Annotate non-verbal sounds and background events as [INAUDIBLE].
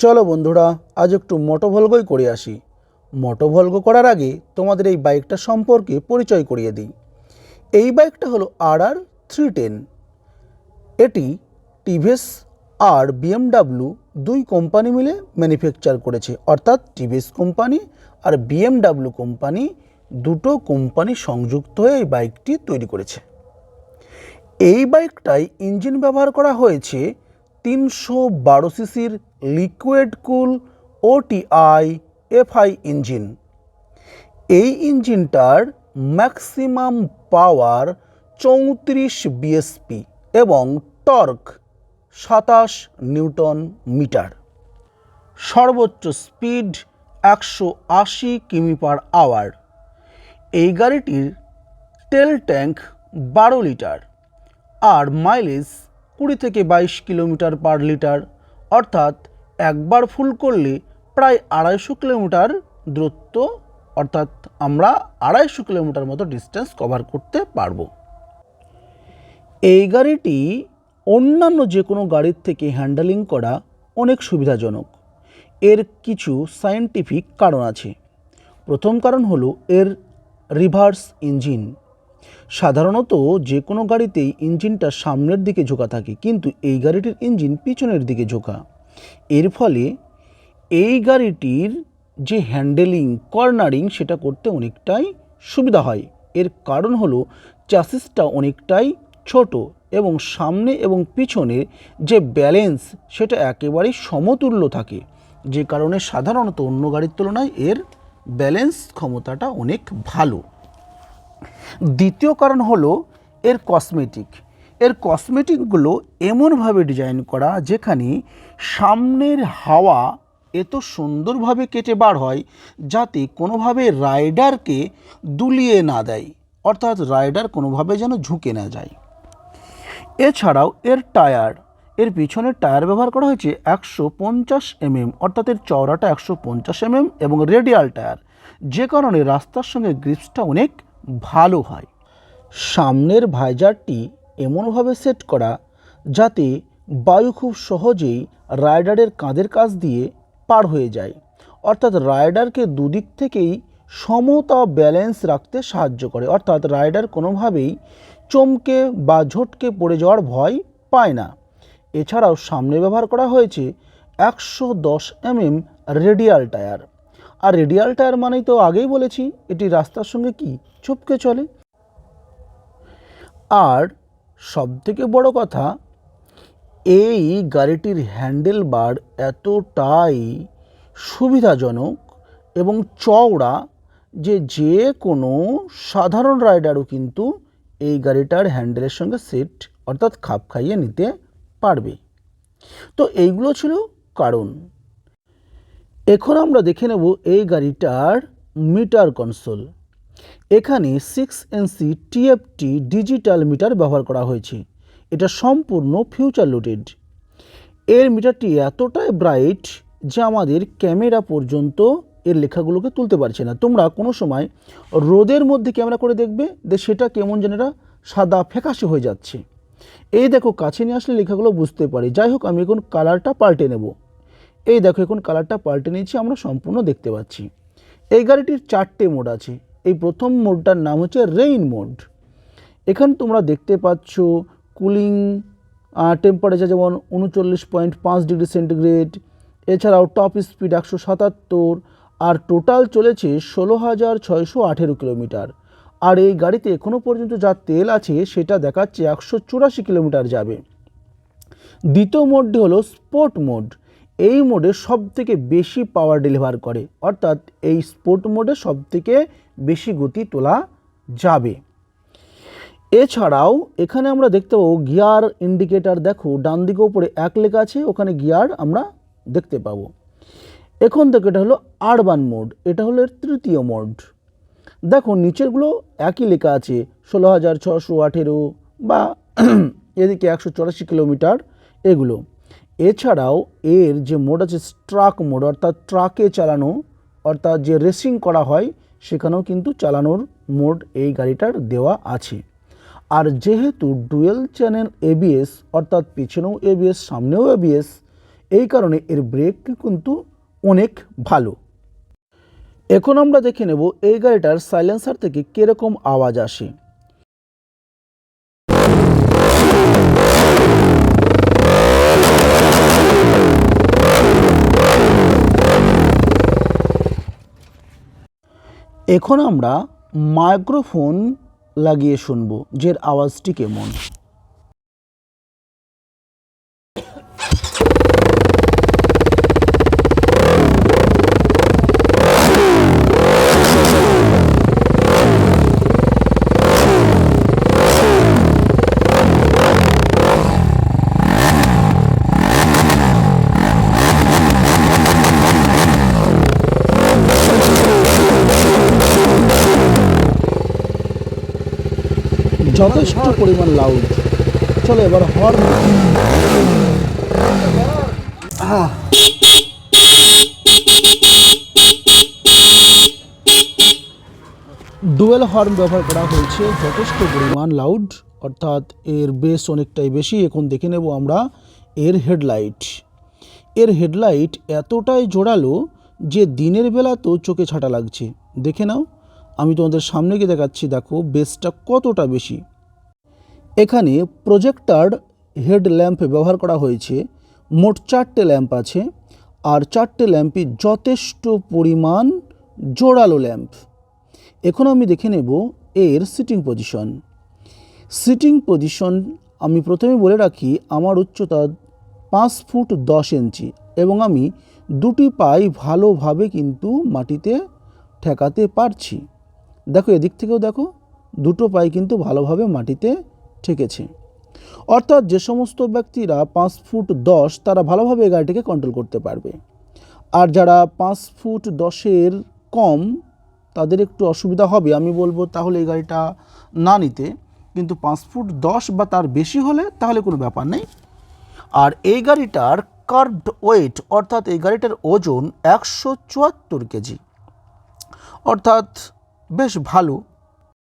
চলো বন্ধুরা, আজ একটু মোটোভলগোই করে আসি। মোটোভলগো করার আগে তোমাদের এই বাইকটা সম্পর্কে পরিচয় করিয়ে দিই। এই বাইকটা হলো আর আর থ্রি টেন এটি টিভিএস আর বিএমডাব্লিউ দুই কোম্পানি মিলে ম্যানুফ্যাকচার করেছে। অর্থাৎ টিভিএস কোম্পানি আর বিএমডাব্লিউ কোম্পানি দুটো কোম্পানি সংযুক্ত হয়ে এই বাইকটি তৈরি করেছে। এই বাইকটায় ইঞ্জিন ব্যবহার করা হয়েছে তিনশো বারো সিসির লিকুইড কুল ওটিআই এফআই ইঞ্জিন। এই ইঞ্জিনটার ম্যাক্সিমাম পাওয়ার চৌত্রিশ বিএসপি এবং টর্ক সাতাশ নিউটন মিটার। সর্বোচ্চ স্পিড একশো আশি কিমি পার আওয়ার। এই গাড়িটির তেল ট্যাঙ্ক বারো লিটার। আর মাইলেজ কুড়ি থেকে বাইশ কিলোমিটার পার লিটার, অর্থাৎ একবার ফুল করলে প্রায় আড়াইশো কিলোমিটার দূরত্ব, অর্থাৎ আমরা আড়াইশো কিলোমিটার মতো ডিস্টেন্স কভার করতে পারব। এই গাড়িটি অন্যান্য যে কোনো গাড়ির থেকে হ্যান্ডেলিং করা অনেক সুবিধাজনক। এর কিছু সায়েন্টিফিক কারণ আছে। প্রথম কারণ হলো এর রিভার্স ইঞ্জিন সাধারণত যে কোনো গাড়িতেই ইঞ্জিনটা সামনের দিকে ঝোঁকা থাকে, কিন্তু এই গাড়িটির ইঞ্জিন পিছনের দিকে ঝোঁকা। এর ফলে এই গাড়িটির যে হ্যান্ডেলিং, কর্নারিং, সেটা করতে অনেকটাই সুবিধা হয়। এর কারণ হলো চাসিসটা অনেকটাই ছোট এবং সামনে এবং পিছনে যে ব্যালেন্স, সেটা একেবারেই সমতুল্য থাকে। যে কারণে সাধারণত অন্য গাড়ির তুলনায় এর ব্যালেন্স ক্ষমতাটা অনেক ভালো। দ্বিতীয় কারণ হলো এর কসমেটিক এর কসমেটিকগুলো এমনভাবে ডিজাইন করা যেখানে সামনের হাওয়া এত সুন্দরভাবে কেটে বার হয় যাতে কোনোভাবে রাইডারকে দুলিয়ে না দেয়, অর্থাৎ রাইডার কোনোভাবে যেন ঝুঁকে না যায়। এছাড়াও এর টায়ার, এর পিছনের টায়ার ব্যবহার করা হয়েছে একশো পঞ্চাশ এমএম, অর্থাৎ এর চওড়াটা একশো পঞ্চাশ এমএম এবং রেডিয়াল টায়ার। যে কারণে রাস্তার সঙ্গে গ্রিপসটা অনেক ভালো হয়। সামনের ভাইজারটি এমনভাবে সেট করা যাতে বায়ু খুব সহজেই রাইডারের কাঁধের কাছ দিয়ে পার হয়ে যায়। অর্থাৎ রাইডারকে দুদিক থেকেই সমতা ব্যালেন্স রাখতে সাহায্য করে। অর্থাৎ রাইডার কোনোভাবেই চমকে বা ঝটকে পড়ে যাওয়ার ভয় পায় না। এছাড়াও সামনে ব্যবহার করা হয়েছে একশো দশ এমএম রেডিয়াল টায়ার। আর রেডিয়াল টায়ার মানেই তো আগেই বলেছি, এটি রাস্তার সঙ্গে কি চুপকে চলে? আর সবথেকে বড় কথা, এই গাড়িটির হ্যান্ডেল বার এতটাই সুবিধাজনক এবং চওড়া যে যে কোনো সাধারণ রাইডারও কিন্তু এই গাড়িটার হ্যান্ডেলের সঙ্গে সেট, অর্থাৎ খাপ খাইয়ে নিতে পারবে। তো এইগুলো ছিল কারণ। এখন আমরা দেখে নেব এই গাড়িটার মিটার কনসোল। এখানে six inch TFT digital meter ব্যবহার করা হয়েছে। এটা সম্পূর্ণ ফিউচার লোডেড এর মিটারটি এতটাই ব্রাইট যে আমাদের ক্যামেরা পর্যন্ত এর লেখাগুলোকে তুলতে পারছে না। তোমরা কোনো সময় রোদের মধ্যে ক্যামেরা করে দেখবে, যে সেটা কেমন যেন সাদা ফ্যাকাশে হয়ে যাচ্ছে। এই দেখো, কাছে নিয়ে আসলে লেখাগুলো বুঝতে পারি। যাই হোক, আমি এখন কালারটা পাল্টে নেব। এই দেখো, এখন কালারটা পাল্টে নিয়েছি, আমরা সম্পূর্ণ দেখতে পাচ্ছি। এই গাড়িটির চারটে মোড আছে। এই প্রথম মোডটার নাম হচ্ছে রেইন মোড এখানে তোমরা দেখতে পাচ্ছ কুলিং টেম্পারেচার যেমন উনচল্লিশ পয়েন্ট পাঁচ ডিগ্রি সেন্টিগ্রেড এছাড়াও টপ স্পিড একশো সাতাত্তর, আর টোটাল চলেছে ষোলো হাজার ছয়শো আঠেরো কিলোমিটার আর এই গাড়িতে এখনও পর্যন্ত যা তেল আছে, সেটা দেখাচ্ছে একশো চুরাশি কিলোমিটার যাবে। দ্বিতীয় মোডটি হলো স্পোর্ট মোড এই মোডে সব থেকে বেশি পাওয়ার ডেলিভার করে। অর্থাৎ এই স্পোর্ট মোডে সব থেকে বেশি গতি তোলা যাবে। এছাড়াও এখানে আমরা দেখতে পাবো গিয়ার ইন্ডিকেটার দেখো, ডান দিকে উপরে এক লেখা আছে, ওখানে গিয়ার আমরা দেখতে পাবো। এখন থেকে এটা হলো আরবান মোড এটা হলো তৃতীয় মোড দেখো, নিচেরগুলো একই লেখা আছে, ষোলো হাজার ছশো আঠেরো বা [CLEARS THROAT] এদিকে একশো চুরাশি কিলোমিটার, এগুলো। এছাড়াও এর যে মোড আছে ট্রাক মোড, অর্থাৎ ট্রাকে চালানো, অর্থাৎ যে রেসিং করা হয়, সেখানেও কিন্তু চালানোর মোড এই গাড়িটার দেওয়া আছে। আর যেহেতু ডুয়েল চ্যানেল এবিএস অর্থাৎ পিছনেও এবিএস সামনেও এবিএস এই কারণে এর ব্রেক কিন্তু অনেক ভালো। এখন আমরা দেখে নেব এই গাড়িটার সাইলেন্সার থেকে কীরকম আওয়াজ আসে। এখন আমরা মাইক্রোফোন লাগিয়ে শুনব যে আওয়াজটি কেমন? যথেষ্ট পরিমাণ লাউড চলো এবার হর্ন ডুয়েল হর্ন ব্যবহার করা হয়েছে, যথেষ্ট পরিমাণ লাউড অর্থাৎ এর বেস অনেকটাই বেশি। এখন দেখে নেব আমরা এর হেডলাইট এর হেডলাইট এতটাই জোরালো যে দিনের বেলা তো চোখে ছাটা লাগছে। দেখে নাও, আমি তোমাদের সামনে গিয়ে দেখাচ্ছি, দেখো বেসটা কতটা বেশি। এখানে প্রজেক্টার হেড ল্যাম্প ব্যবহার করা হয়েছে। মোট চারটে ল্যাম্প আছে আর চারটে ল্যাম্পই যথেষ্ট পরিমাণ জোরালো ল্যাম্প। এখন আমি দেখে নেব এর সিটিং পজিশন। সিটিং পজিশন আমি প্রথমে বলে রাখি, আমার উচ্চতা পাঁচ ফুট দশ ইঞ্চি এবং আমি দুটি পাই ভালোভাবে কিন্তু মাটিতে ঠেকাতে পারছি। দেখো, এদিক থেকেও দেখো, দুটো পাই কিন্তু ভালোভাবে মাটিতে ঠেকেছে। অর্থাৎ যে সমস্ত ব্যক্তিরা পাঁচ ফুট দশ, তারা ভালোভাবে এই গাড়িটিকে কন্ট্রোল করতে পারবে। আর যারা পাঁচ ফুট দশের কম, তাদের একটু অসুবিধা হবে, আমি বলব তাহলে এই গাড়িটা না নিতে। কিন্তু পাঁচ ফুট দশ বা তার বেশি হলে তাহলে কোনো ব্যাপার নেই। আর এই গাড়িটার কার্ভড ওয়েট, অর্থাৎ এই গাড়িটার ওজন একশো চুয়াত্তর কেজি। অর্থাৎ বেশ ভালো।